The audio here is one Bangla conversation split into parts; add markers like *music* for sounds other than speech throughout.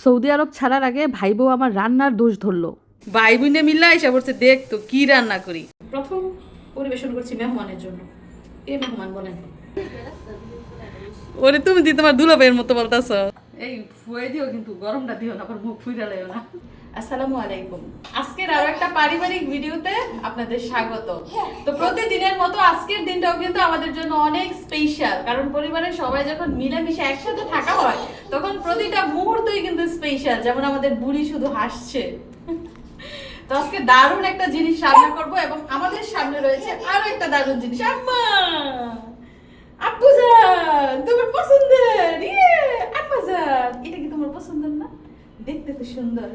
সৌদি আরব ছাড়ার আগে ভাই বউ আমার রান্নার দোষ ধরলো। ভাই বোনে মিল্লা এসে পড়ছে দেখ তো কি রান্না করি? প্রথম পরিবেশন করছি মেহমানের জন্য। এ মেহমান বলেন। ওরে তুমি দি তোমার দুলাবের মতো বলতাছ। এই ফুয়ে দিও কিন্তু গরমটা দিও না আবার মুখ ফুইরা লাইও না। আসসালামু আলাইকুম। আজকের আরও একটা পারিবারিক ভিডিওতে আপনাদের স্বাগত তো প্রতিদিনের মতো আজকের দিনটাও কিন্তু আমাদের জন্য অনেক স্পেশাল কারণ পরিবারের সবাই যখন মিলেমিশে একসাথে থাকা হয় তখন প্রতিটা মুহূর্তই কিন্তু স্পেশাল যেমন আমাদের বুড়ি শুধু হাসছে। তো আজকে দারুণ একটা জিনিস রান্না করব এবং আমাদের সামনে রয়েছে আরও একটা দারুণ জিনিস। আম্মা! আব্বুজান তোমার পছন্দের? ইয়ে আম্মাজান এটা কি তোমার পছন্দের না? দেখতে তো সুন্দর।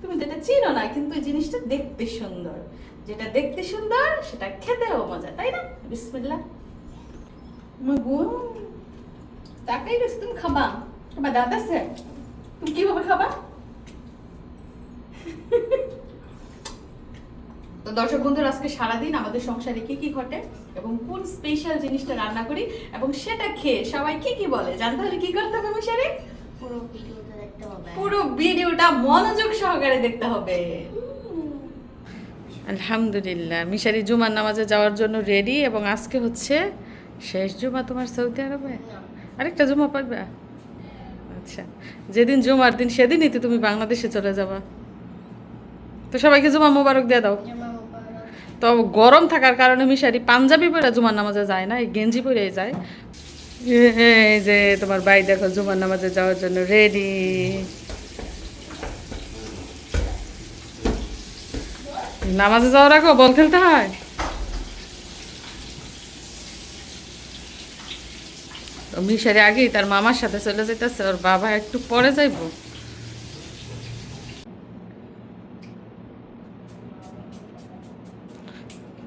তুমি যেটা চিনো না কিন্তু এই জিনিসটা দেখতে সুন্দর। যেটা দেখতে সুন্দর সেটা খেতেও মজা তাই না? বিসমিল্লাহ। মগু তাকাই তুমি খাবা? দাঁত আছে। তুমি কীভাবে খাবা? তো দর্শক বন্ধুরা আজকে সারাদিন আমাদের সংসারে কি কি ঘটে এবং কোন স্পেশাল জিনিসটা রান্না করি এবং সেটা খেয়ে সবাই কি কি বলে? জানতে হলে কি করতে হবে মশারি? পুরো ভিডিওটা দেখতে হবে পুরো ভিডিওটা মনোযোগ সহকারে দেখতে হবে। আলহামদুলিল্লাহ মিশারি জুমার নামাজে যাওয়ার জন্য রেডি এবং আজকে হচ্ছে শেষ জুমা তোমার সৌদি আরবে? আরেকটা জুমা পাবে আচ্ছা যেদিন জুমার দিন সেদিনই তো তুমি বাংলাদেশে চলে যাবা। তো সবাইকে জুমা মোবারক দিয়ে দাও। তো গরম থাকার কারণে মিশারি পাঞ্জাবি পরে জুমার নামাজে যায় না এই গেঞ্জি পরেই যায়। তোমার ভাই দেখো জুমার নামাজে যাওয়ার জন্য রেডি নামাজে আগে বল খেলতে হয়? মিশারি আগেই তার মামার সাথে চলে যেতেছে ওর বাবা একটু পরে যাইবো।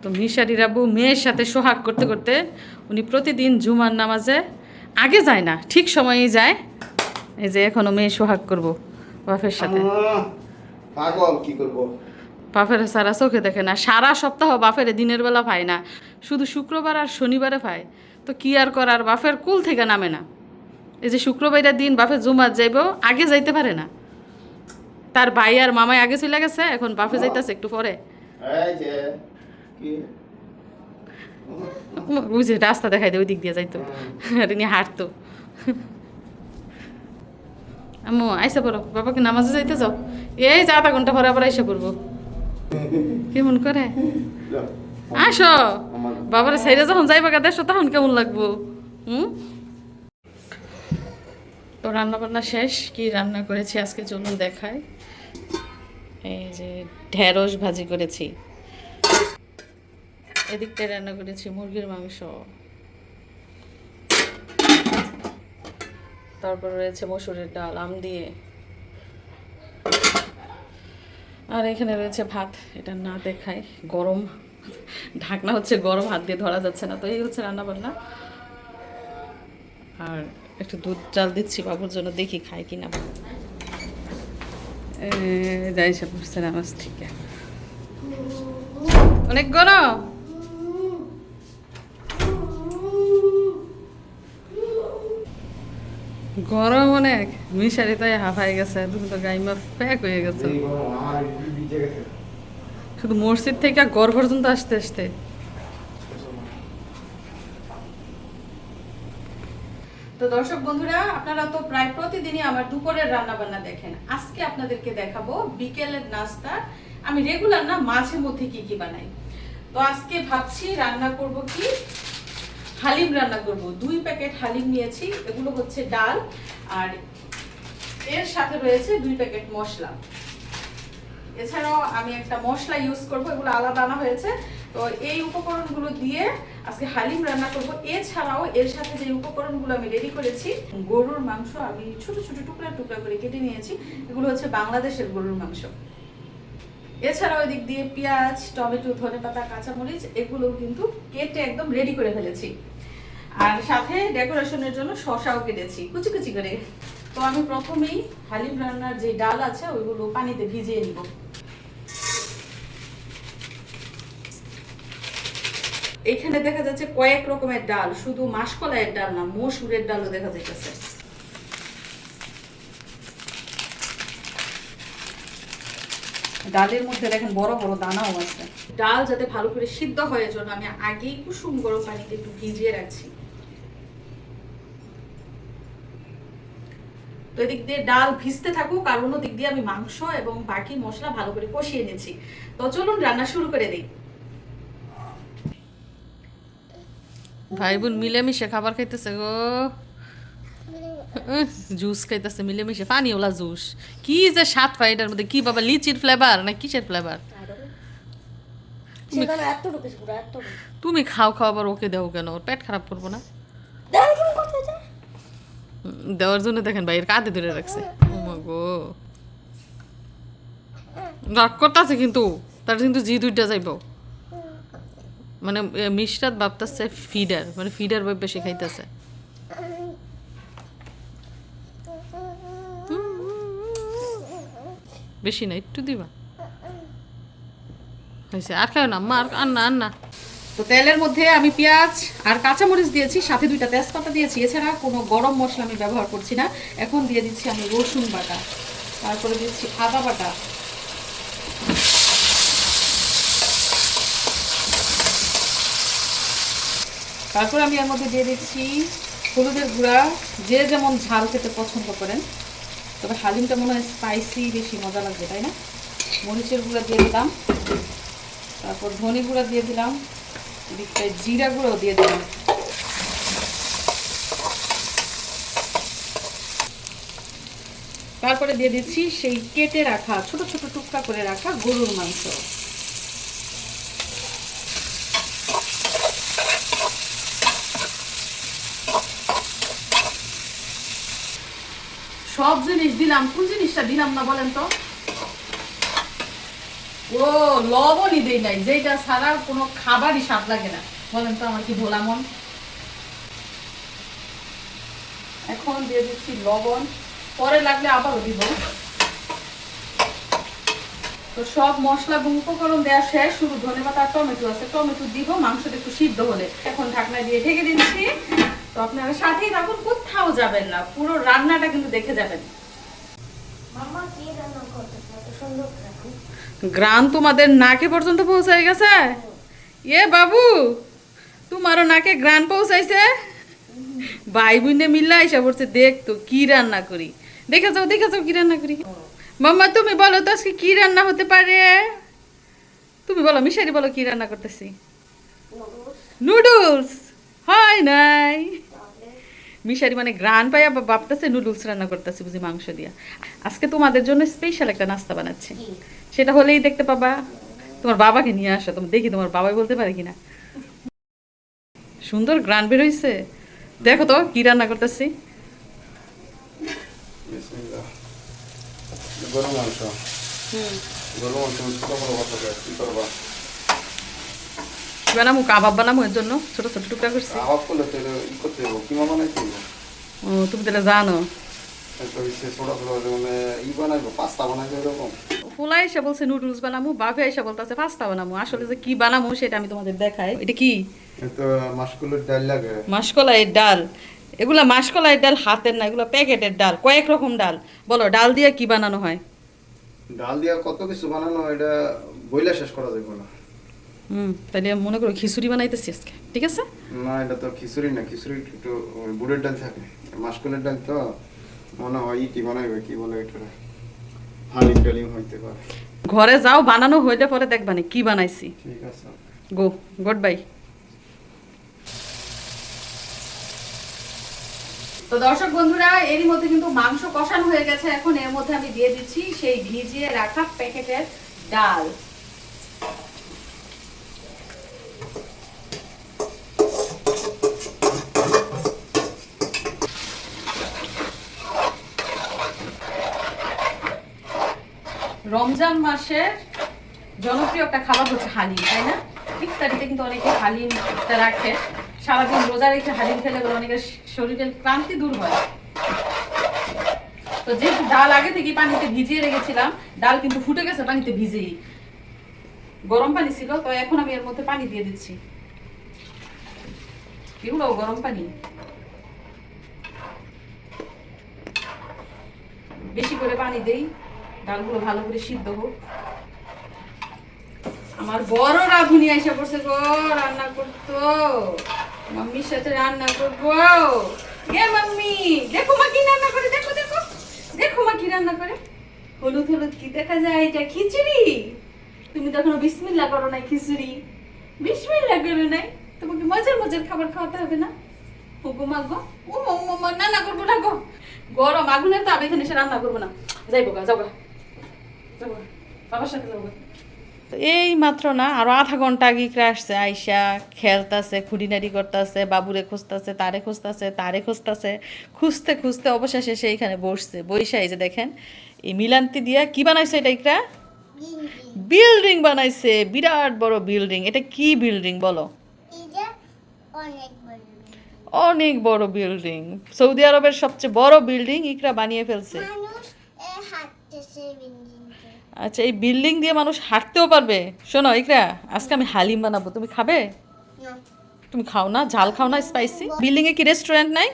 তো মিশারি রাবু মেয়ের সাথে সোহাগ করতে করতে উনি প্রতিদিন জুমার নামাজে আগে যায় না ঠিক সময়েই যায়। এই যে এখনও মেয়ে সোহাগ করব বাপের সাথে। পাগল কি করব? বাপের সারা চোখে দেখে না সারা সপ্তাহ বাপের দিনের বেলা পায় না শুধু শুক্রবার আর শনিবারে পায় তো কি আর করার বাপের কুল থেকে নামে না। এই যে শুক্রবারের দিন বাপের জুমার যাইব আগে যাইতে পারে না। তার ভাই আর মামাই আগে চলে গেছে এখন বাপে যাইতেছে একটু পরে। এই যে কি বুঝে রাস্তা দেখাই দে ওই দিক দিয়ে যাইতো আর উনি হাঁটতো। আম্মু আইসা পড়ো। বাবাকে নামাজে যাইতে যাও। এই যে আধা ঘণ্টা পরে আবার আইসা পড়ব। কেমন করে? আসো। বাবার সাইডে যখন যাইবা দেশো তখন কেমন লাগবো? হুম? তো রান্না বান্না শেষ। কি রান্না করেছি? আজকে চলুন দেখাই। এই যে ঢেঁড়স ভাজি করেছি। এদিকটায় রান্না করেছি, মুরগির মাংস। তারপর রয়েছে মসুরের ডাল, আম দিয়ে। আর এখানে রয়েছে ভাত, এটা না দেখাই, গরম। ঢাকনা হচ্ছে গরম, হাত দিয়ে ধরা যাচ্ছে না, তো এই হচ্ছে রান্না বান্না আর একটু দুধ জাল দিচ্ছি বাবুর জন্য, দেখি খায় কিনা। যাই সব নামাজ থেকে। অনেক গরম! গরম অনেক। মিশারি তাই হাফাই গেছে তুমি তো গাইমা প্যাক হয়ে গেছে। শুধু মসজিদ থেকে গড় পর্যন্ত আসতে আসতে। তো দর্শক বন্ধুরা আপনারা তো প্রায় প্রতিদিনই আমার দুপুরের রান্না বান্না দেখেন। আজকে আপনাদেরকে দেখাবো বিকেলের নাস্তা। আমি রেগুলার না মাঝে মধ্যে কি কি বানাই। তো আজকে ভাবছি রান্না করব কি? হালিম রান্না করব। দুই প্যাকেট হালিম নিয়েছি, এগুলো হচ্ছে ডাল আর এর সাথে রয়েছে দুই প্যাকেট মশলা। এছাড়াও আমি একটা মশলা ইউজ করব, এগুলো আলাদা আনা হয়েছে। তো এই উপকরণগুলো দিয়ে আজকে হালিম রান্না করব। এছাড়াও এর সাথে যে উপকরণগুলো আমি রেডি করেছি, গরুর মাংস আমি ছোট ছোট টুকরা টুকরা করে কেটে নিয়েছি। এগুলো হচ্ছে বাংলাদেশের গরুর মাংস। এছাড়াও এদিক দিয়ে পেঁয়াজ, টমেটো, ধনেপাতা, কাঁচামরিচ এগুলো কিন্তু কেটে একদম রেডি করে ফেলেছি। আর সাথে ডেকোরেশনের জন্য শশাও কেটেছি কুচি কুচি করে। তো আমি প্রথমেই হালিম রান্নার যে ডাল আছে, ওইগুলো পানিতে ভিজিয়ে নিব। এখানে দেখা যাচ্ছে কয়েক রকমের ডাল, শুধু মাসকলাইয়ের ডাল না, মসুরের ডালও দেখা যাইতেছে। ডালের মধ্যে দেখেন বড় বড় দানাও আছে। ডাল যাতে ভালো করে সিদ্ধ হয় এজন্য আমি আগেই কুসুম গরম পানিতে একটু ভিজিয়ে রাখছি। এদিক দিয়ে ডাল ভিজতে থাকুক আর অন্য দিক দিয়ে আমি মাংস এবং বাকি মশলা ভালো করে কষিয়ে নিয়েছি তো চলুন রান্না শুরু করে দিই। ভাই বোন মিলেমিশে খাবার খাইতেছে গো। জুস খাইতেছে মিলেমিশে। পানি ওলা জুস। কি যে স্বাদ পাই এটার মধ্যে কি বাবা লিচির ফ্লেভার না কিসের ফ্লেভার সেখানে এত ঢুকেছে পুরো এত তুমি খাও খাও আবার ওকে দাও কেন? ওর পেট খারাপ করব না দেখেন কেমন করতে যায় হুম, দেওয়ার জন্য দেখেন ভাই, এর কাঁধে ধরে রাখছে। গো রাগ করতেছে কিন্তু, তার কিন্তু জি দুইটা যাইব। মানে মিশরাত ভাবতেছে ফিডার মানে ফিডার ভাবে শেখাইতেছে বেশি না, একটু দিবা। হয়েছে, আর খাও না, মা, আর আর না আর তো তেলের মধ্যে আমি পেঁয়াজ আর কাঁচামরিচ দিয়েছি, সাথে দুইটা তেজপাতা দিয়েছি। এছাড়া কোনো গরম মশলা আমি ব্যবহার করছি না। এখন দিয়ে দিচ্ছি আমি রসুন বাটা, তারপরে দিচ্ছি আদা বাটা। তারপর আমি এর মধ্যে দিয়ে দিচ্ছি হলুদের গুঁড়া, যে যেমন ঝাল খেতে পছন্দ করেন। তবে হালিমটা মনে হয় স্পাইসি বেশি, মজা লাগবে তাই না? মরিচের গুঁড়া দিয়ে দিলাম। তারপর ধনে গুঁড়া দিয়ে দিলাম। জিরা গুঁড়ো দিয়ে দিলাম। তারপরে দিয়ে দিচ্ছি সেই কেটে রাখা, ছোট ছোট টুকরা করে রাখা গরুর মাংস। সব জিনিস দিলাম। কোন জিনিসটা দিলাম না বলেন তো? ও, লবণই দেই নাই যেটা ছাড়া কোনো খাবারই স্বাদ লাগে না। বলেন তো আমার কি ভোলা মন? এখন দিয়ে দিচ্ছি লবণ, পরে লাগলে আবারও দিব। তো সব মশলা উপকরণ দেওয়া শেষ, শুধু ধনে পাতা টমেটো আছে। টমেটো দিব, মাংসটা একটু সিদ্ধ হলে। এখন ঢাকনা দিয়ে ঢেকে দিচ্ছি। তো আপনারা সাথেই থাকুন, কোথাও যাবেন না। পুরো রান্নাটা কিন্তু দেখে যাবেন। মামা, কি রান্না করতে সুন্দর গ্রাম তোমাদের নাকে পর্যন্ত পৌঁছায় গেছে? এ বাবু, তোমারও নাকে গ্রান পৌঁছাইছে? ভাই বোনে মিল্লা এসে পড়ছে, দেখ তো কি রান্না করি। দেখে যাও দেখে যাও কি রান্না করি। মাম্মা, তুমি বলো তো আজকে কি রান্না হতে পারে? তুমি বলো, মিশারি বলো কি রান্না করতেছি। নুডলস, হয় নাই। মিশারি মানে গ্রান পাইয়া বাপটাছে নুডলস রান্না করতেছি বুঝি মাংস দিয়া। আজকে তোমাদের জন্য স্পেশাল একটা নাস্তা বানাচ্ছি। সেটা হলেই দেখতে পাবা। তোমার বাবাকে নিয়ে আসো তুমি দেখি তোমার বাবাই বলতে পারে কিনা। সুন্দর গ্রান বের হইছে। দেখো তো কি রান্না করতেছি। বিসমিল্লাহ। গরু মাংস। গরু মাংস ছোট বড় কথা কয়, কি করবা? বানামু কাবাব বানামু এর জন্য ছোট ছোট টুকরা করছি। আওয়াজ করলে তো ই করতে হবে কিমা বানাইতে হবে? ও তুমি তাহলে জানো। ছোট ছোট মানে ই বানাইবো পাস্তা বানাইবে এরকম? ফুলা এসে বলছে নুডলস বানামু বাপে এসে বলতেছে পাস্তা বানামু। আসলে যে কি বানামু সেটা আমি তোমাদের দেখাই। এটা কি? তো মাসকুলের ডাল লাগে। মাসকলাইয়ের ডাল। এগুলা মাসকলাইয়ের ডাল হাতের না এগুলো প্যাকেটের ডাল কয়েক রকম ডাল। বলো ডাল দিয়ে কি বানানো হয়? ডাল দিয়ে কত কিছু বানানো এটা বইলে শেষ করা যাবে না। হুম তাহলে মনে করো খিচুড়ি বানাইতেছি আজকে ঠিক আছে? না এটা তো খিচুড়ি না খিচুড়ি একটু বুড়ের ডাল থাকে। মাসকুলের ডাল তো মনে হয় ইটি বানাইবে কি বলে এটা হালিম টালিম হইতে পারে। ঘরে যাও বানানো হইলে পরে দেখবানি কি বানাইছি। ঠিক আছে। Go good bye. তো দর্শক বন্ধুরা এরই মধ্যে কিন্তু মাংস কষানো হয়ে গেছে। এখন এর মধ্যে আমি দিয়ে দিচ্ছি সেই ভিজিয়ে রাখা প্যাকেটের ডাল। রমজান মাসের জনপ্রিয় একটা খাবার হচ্ছে হালিম, তাই না? ইফতারিতে কিন্তু অনেকে হালিমটা রাখে। সারাদিন রোজা রেখে হালিম খেলে অনেকের শরীরের ক্লান্তি দূর হয়। তো যেহেতু ডাল আগে থেকে পানিতে ভিজিয়ে রেখেছিলাম, ডাল কিন্তু ফুটে গেছে পানিতে ভিজেই। গরম পানি ছিল, তো এখন আমি এর মধ্যে পানি দিয়ে দিচ্ছি। এগুলো গরম পানি? বেশি করে পানি দেই। ডালগুলো ভালো করে সিদ্ধ হোক। আমার বড় রাঁধুনি এসে পড়ছে গো, রান্না করতো। মাম্মির সাথে রান্না করব। এ মাম্মি, দেখো মা কি রান্না করে, দেখো দেখো। দেখো মা কি রান্না করে। হলুদ হলুদ কি দেখা যায়? এটা খিচুড়ি। তুমি তো এখনও বিসমিল্লা করো নাই খিচুড়ি। বিসমিল্লা করো নাই। তোমাকে মজার মজার খাবার খাওয়াতে হবে না? হুকু মাগো ও মা না করব না গো। গরম আগুনের তো আমি এখানে এসে রান্না করব না। যাইবো গা, যাও গা যাও গা। বাবার সাথে যাব গা। এই মাত্র না আরও আধা ঘণ্টা আগে ইকরা আসছে আইসা খেলতাছে খুঁড়িনারি করতেছে বাবুরে খুঁজতাছে তারে খুঁজতাছে তারে খুঁজতাছে খুঁজতে খুঁজতে অবশেষে সেইখানে বসছে বৈশা এই যে দেখেন এই মিলান্তি দিয়া কি বানাইছে এটা ইকরা? বিল্ডিং বানাইছে বিরাট বড় বিল্ডিং এটা কি বিল্ডিং বলো? অনেক বড় অনেক বড় বিল্ডিং সৌদি আরবের সবচেয়ে বড় বিল্ডিং ইকরা বানিয়ে ফেলছে। আচ্ছা এই বিল্ডিং দিয়ে মানুষ হাঁটতেও পারবে। শোনো ইকরা আজকে আমি হালিম বানাবো। তুমি খাবে? তুমি খাও না? ঝাল খাও না স্পাইসি বিল্ডিং এ কি রেস্টুরেন্ট নাই?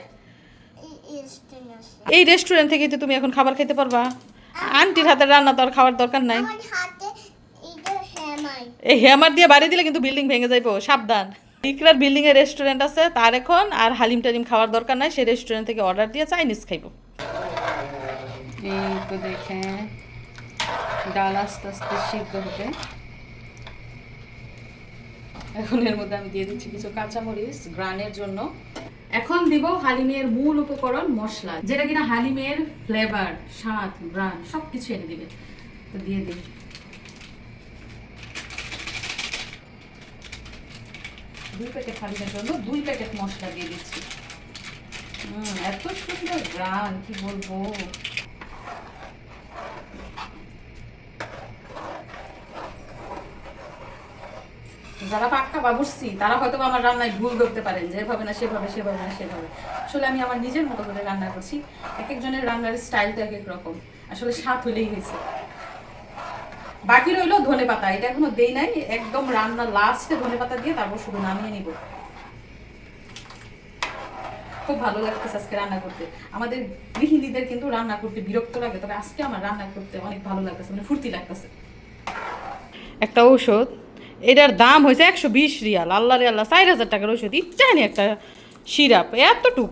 এই রেস্টুরেন্ট থেকে তো তুমি এখন খাবার খেতে পারবা। আন্টির হাতে রান্না তো আর খাওয়ার দরকার নাই। এই হ্যামার দিয়ে বাড়ি দিলে কিন্তু বিল্ডিং ভেঙে যাইবো। সাবধান। ইকরার বিল্ডিং এ রেস্টুরেন্ট আছে তার এখন আর হালিম টালিম খাওয়ার দরকার নাই। সেই রেস্টুরেন্ট থেকে অর্ডার দিয়ে চাইনিজ খাইবো। এই তো দেখে ডাল আস্তে আস্তে সিদ্ধ হবে। এখন এর মধ্যে আমি দিয়ে দিচ্ছি কিছু কাঁচামরিচ গ্রানের জন্য। এখন দিব হালিমের মূল উপকরণ মশলা, যেটা কিনা হালিমের ফ্লেভার স্বাদ, গ্রান সব কিছু এনে দিবে। তো দিয়ে দিই। দুই প্যাকেট হালিমের জন্য দুই প্যাকেট মশলা দিয়ে দিচ্ছি। এত সুন্দর গ্রান, কি বলব? যারা পাক্কা বাবুর্চি তারা হয়তো আমার রান্নায় ভুল করতে পারেন যে এভাবে না, সেভাবে সেভাবে না, সেভাবে। আসলে আমি আমার নিজের মতো করে রান্না করছি এক একজনের রান্নার স্টাইলটা এক এক রকম আসলে স্বাদ হলেই হয়েছে। বাকি রইল ধনে পাতা। এটা এখনও দেই নাই, একদম রান্না লাস্টে ধনে পাতা দিয়ে তারপর শুধু নামিয়ে নিব। খুব ভালো লাগতেছে আজকে রান্না করতে। আমাদের গৃহিণীদের কিন্তু রান্না করতে বিরক্ত লাগে, তবে আজকে আমার রান্না করতে অনেক ভালো লাগতেছে মানে ফুর্তি লাগতেছে। একটা ঔষধ এটার দাম হয়েছে একশো বিশ রিয়াল। আল্লাহ রে আল্লাহ চার হাজার টাকার ওষুধ ইচ্ছা নেই একটা সিরাপ এতটুক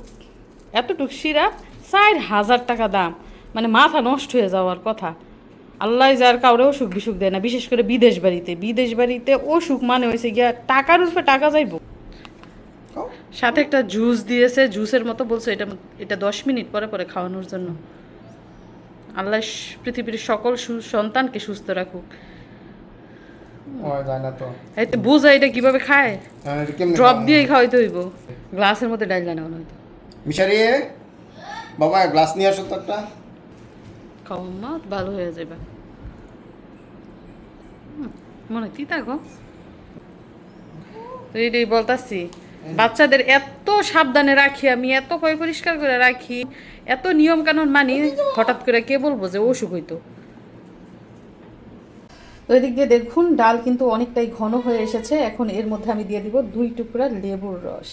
এতটুক সিরাপ চার হাজার টাকা দাম। মানে মাথা নষ্ট হয়ে যাওয়ার কথা। আল্লাহ যার কাউরে অসুখ বিসুখ দেয় না বিশেষ করে বিদেশ বাড়িতে। বিদেশ বাড়িতে অসুখ মানে হয়েছে গিয়া টাকার উপরে টাকা যাইব। সাথে একটা জুস দিয়েছে জুসের মতো বলছে এটা এটা দশ মিনিট পরে পরে খাওয়ানোর জন্য। আল্লাহ পৃথিবীর সকল সু- সন্তানকে সুস্থ রাখুক। যায় না তো। এই তো বোঝা এটা কীভাবে খায়? হ্যাঁ, এটা কেমনে ড্রপ দিয়েই খাওয়াইতে হইব। গ্লাসের মধ্যে ডাইল জানা হয়তো মিশারি বাবা গ্লাস নিয়ে আসো তো একটা। খাওয়া মা ভালো হয়ে যাবে। মনে তিতা গো। তো এটাই বলতাছি বাচ্চাদের এত সাবধানে রাখি আমি এত পয় পরিষ্কার করে রাখি এত নিয়ম কানুন মানি হঠাৎ করে কে বলব যে অসুখ হইতো। তো এদিক দিয়ে দেখুন, ডাল কিন্তু অনেকটাই ঘন হয়ে এসেছে। এখন এর মধ্যে আমি দিয়ে দিব দুই টুকরা লেবুর রস।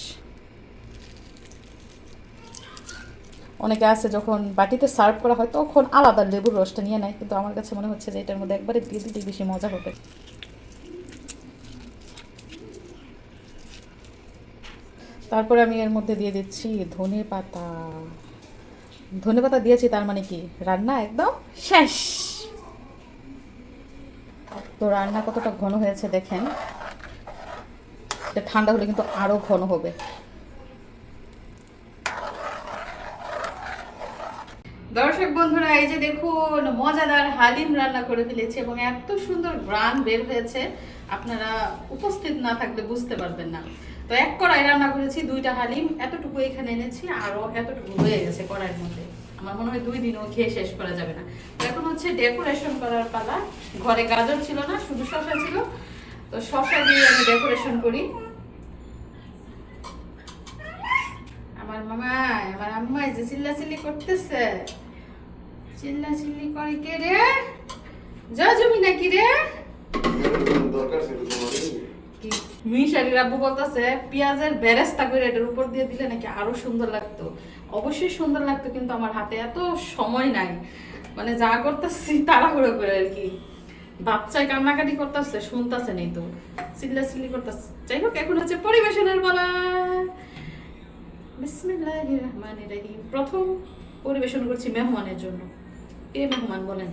অনেকে আছে যখন বাটিতে সার্ভ করা হয়, তখন আলাদা লেবুর রসটা নিয়ে নেয়। কিন্তু আমার কাছে মনে হচ্ছে যে এটার মধ্যে একবারে দিয়ে দিলেই বেশি মজা হবে। তারপরে আমি এর মধ্যে দিয়ে দিচ্ছি ধনে পাতা। ধনে পাতা দিয়েছি, তার মানে কি? রান্না একদম শেষ। তো রান্না কতটা ঘন হয়েছে দেখেন। এটা ঠান্ডা হলে কিন্তু আরও ঘন হবে। দর্শক বন্ধুরা, এই যে দেখুন, মজাদার হালিম রান্না করে ফেলেছি এবং এত সুন্দর গ্রান বের হয়েছে, আপনারা উপস্থিত না থাকলে বুঝতে পারবেন না। তো এক কড়াই রান্না করেছি, দুইটা হালিম, এতটুকু এখানে এনেছি, আরও এতটুকু হয়ে গেছে কড়াইয়ের মধ্যে। আমার মনে হয় দুই দিনও খেয়ে শেষ করা যাবে না। এখন হচ্ছে ডেকোরেশন করার পালা। ঘরে গাজর ছিল না শুধু শশা ছিল। তো শশা দিয়ে আমি ডেকোরেশন করি। আমার মামা আমার আম্মা যে চিল্লা চিল্লি করতেছে। চিল্লা চিল্লি করে কে রে? যা জমি নাকি রে? মিশারির আব্বু বলতেছে পেঁয়াজের বেরেস্তা করে এটার উপর দিয়ে দিলে নাকি আরও সুন্দর লাগতো অবশ্যই সুন্দর লাগতো, কিন্তু আমার হাতে এত সময় নাই। মানে যা করতেছি *laughs* তাড়াহুড়ো করে আর কি। বাচ্চায় কান্নাকাটি করতেছে, শুনতেছে নেই তো। চিল্লা চিল্লি করতেছে। যাই হোক, এখন হচ্ছে পরিবেশনের বলা বিসমিল্লাহির রহমানির রহিম। প্রথম পরিবেশন করছি মেহমানের জন্য। কে মেহমান বলেন?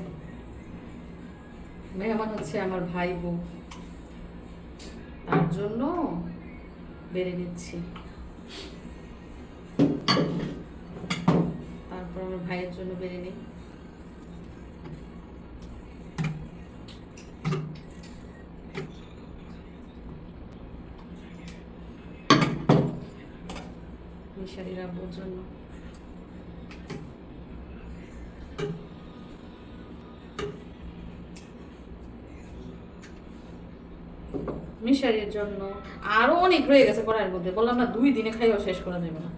মেহমান হচ্ছে আমার ভাই বউ। তার জন্য বেড়ে নিচ্ছি। আমার ভাইয়ের জন্য বেড়ে নিই। মিশারির জন্য আরও অনেক রয়ে গেছে কড়াইয়ের মধ্যে। বললাম না, দুই দিনে খাইও শেষ করা যাবে না।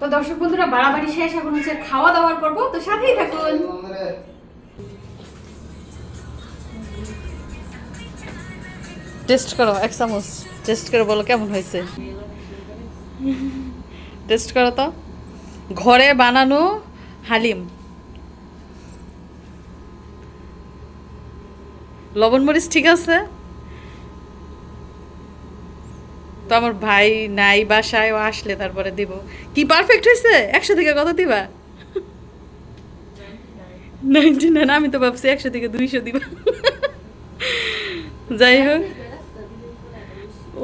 তো দর্শক বন্ধুরা, বাড়াবাড়ি শেষ, এখন হচ্ছে খাওয়া দাওয়ার পর্ব। তো সাথেই থাকুন। টেস্ট করো, এক চামচ। টেস্ট করে বলো কেমন হয়েছে? টেস্ট করো তো। ঘরে বানানো হালিম। লবণ মরিচ ঠিক আছে? তো আমার ভাই নাই বাসায়, ও আসলে তারপরে দিব। কি পারফেক্ট হয়েছে একশো থেকে কত দিবা? নাইনটি নাইন আমি তো ভাবছি একশো থেকে দুইশো দিবা। যাই হোক।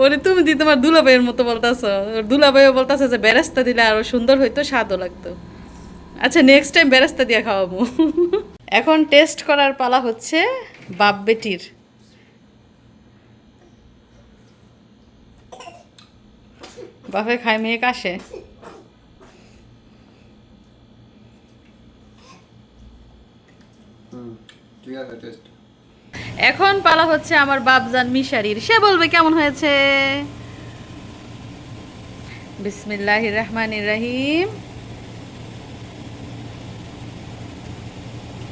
ওরে তুমি দি তোমার দুলাভাইয়ের মতো বলতাছ, ওর দুলাভাইও বলতাছে যে বেরেস্তা দিলে আরও সুন্দর হইতো, স্বাদও লাগতো। আচ্ছা নেক্সট টাইম বেরেস্তা দিয়ে খাওয়াবো। এখন টেস্ট করার পালা হচ্ছে বাপ বেটির। বাপে খায় মেয়ে কাশে। এখন পালা হচ্ছে আমার বাপজান মিশারির। সে বলবে কেমন হয়েছে? বিসমিল্লাহির রহমানির রহিম।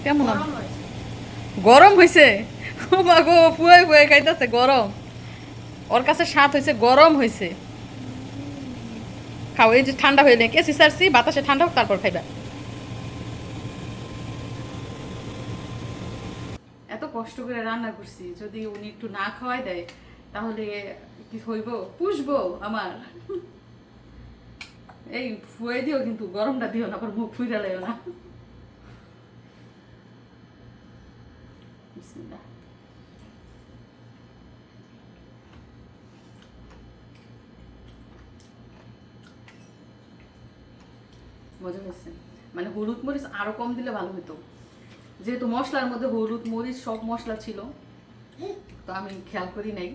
কেমন? গরম হয়েছে। ও মা গো ফুয়ে ফুয়ে খাইতেছে গরম। ওর কাছে স্বাদ হয়েছে গরম হয়েছে। খাও এই যে ঠান্ডা হয়ে নেই, কেসি সারছি, বাতাসে ঠান্ডা হোক, তারপর খাইবা। এত কষ্ট করে রান্না করছি, যদি উনি একটু না খাওয়াই দেয়, তাহলে কি হইব? পুষবো আমার। এই ফুয়ে দিও কিন্তু, গরমটা দিও না, আবার মুখ ফুইরা লাইও না। মজা হয়েছে মানে হলুদ মরিচ আরও কম দিলে ভালো হতো। যেহেতু মশলার মধ্যে হলুদ মরিচ সব মশলা ছিল তো আমি খেয়াল করি নাই।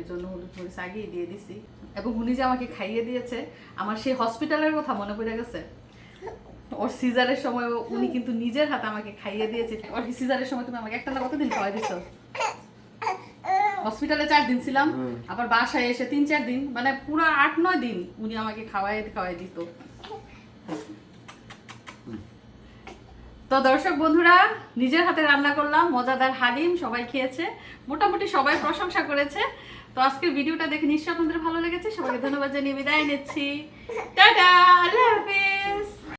এজন্য হলুদ মরিচ আগেই দিয়ে দিছি। এবং উনি যে আমাকে খাইয়ে দিয়েছে আমার সেই হসপিটালের কথা মনে পড়ে গেছে। ওর সিজারের সময় উনি কিন্তু নিজের হাতে আমাকে খাইয়ে দিয়েছে। ওর সিজারের সময় তুমি আমাকে একটা না কতদিন খাওয়াই দিছো? হসপিটালে চার দিন ছিলাম আবার বাসায় এসে তিন চার দিন মানে পুরো আট নয় দিন উনি আমাকে খাওয়াই খাওয়াই দিত। তো দর্শক বন্ধুরা, নিজের হাতে রান্না করলাম, মজাদার হালিম সবাই খেয়েছে, মোটামুটি সবাই প্রশংসা করেছে। তো আজকের ভিডিওটা দেখে নিশ্চয় আপনাদের ভালো লেগেছে, সবাইকে ধন্যবাদ জানিয়ে বিদায় নিচ্ছি। টাটা, আল্লাহ হাফিজ।